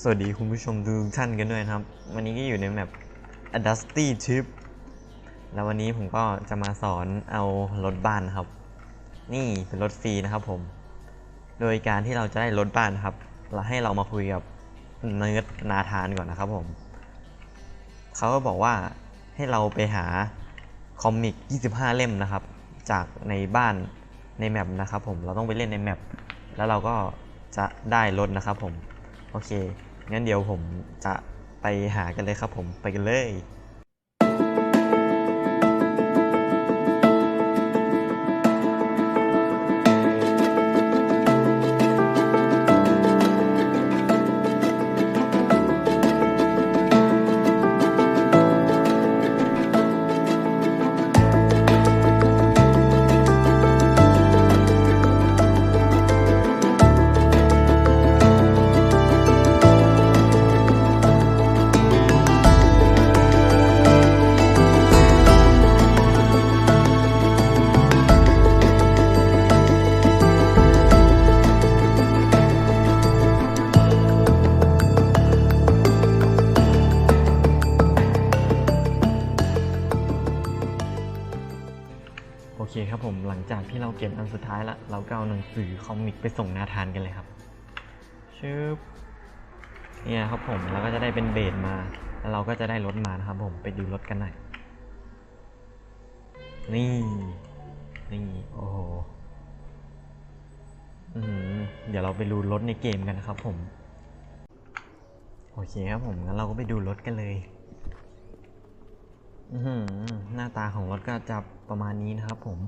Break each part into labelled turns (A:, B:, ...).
A: สวัสดีคุณผู้ชมทุกท่านกันด้วยนะครับ วันนี้ก็อยู่ในแมป a d u s t y Trip แล้ววันนี้ผมก็จะมาสอนเอารถบ้านครับ นี่เป็นรถฟรีนะครับผม โดยการที่เราจะได้รถบ้านครับ เราให้เรามาคุยกับเนิร์ดนาธานก่อนนะครับผม เขาก็บอกว่าให้เราไปหาคอมิก 25 เล่มนะครับ จากในบ้านในแมปนะครับผม เราต้องไปเล่นในแมปแล้วเราก็จะได้รถนะครับผม โอเค งั้นเดี๋ยวผมจะไปหากันเลยครับผม ไปกันเลย เคครับผมหลังจากที่เราเก็บอันสุดท้ายละเราก็เอาหนังสือคอมิกไปส่งนาธานกันเลยครับชึบเนี่ยครับผมเราก็จะได้เป็นเบสมาแล้วเราก็จะได้รถมานะครับผมไปดูรถกันหน่อยนี่นี่โอ้โหเดี๋ยวเราไปดูรถในเกมกันนะครับผม โอเคครับผมงั้นเราก็ไปดูรถกันเลย หน้าตาของรถก็จะประมาณนี้นะครับผม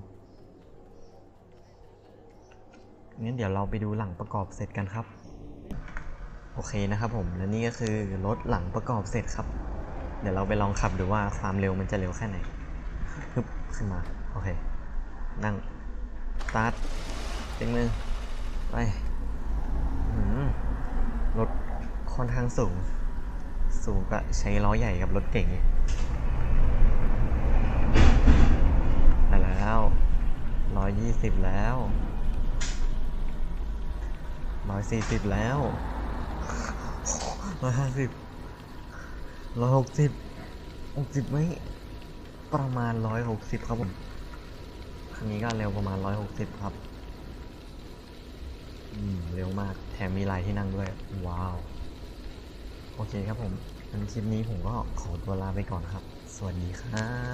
A: งั้นเดี๋ยวเราไปดูหลังประกอบเสร็จกันครับ โอเคนะครับผมและนี่ก็คือรถหลังประกอบเสร็จครับ เดี๋ยวเราไปลองขับดูว่าความเร็วมันจะเร็วแค่ไหนฮึบขึ้นมา โอเค นั่งสตาร์ทเต็งมือไปรถค่อนข้างสูง สูงก็ใช้ล้อใหญ่กับรถเก่ง ไปแล้วร้อย ยี่สิบแล้วร้อยสี่สิบแล้วร้อยห้าสิบร้อยหกสิบหกสิบไหมประมาณร้อยหกสิบครับผมคันนี้ก็เร็วประมาณร้อยหกสิบครับ อืม เร็วมาก แถมมีลายที่นั่งด้วย ว้าว โอเคครับผมงั้นคลิปนี้ผมก็ขอตัวลาไปก่อนครับ สวัสดีครับ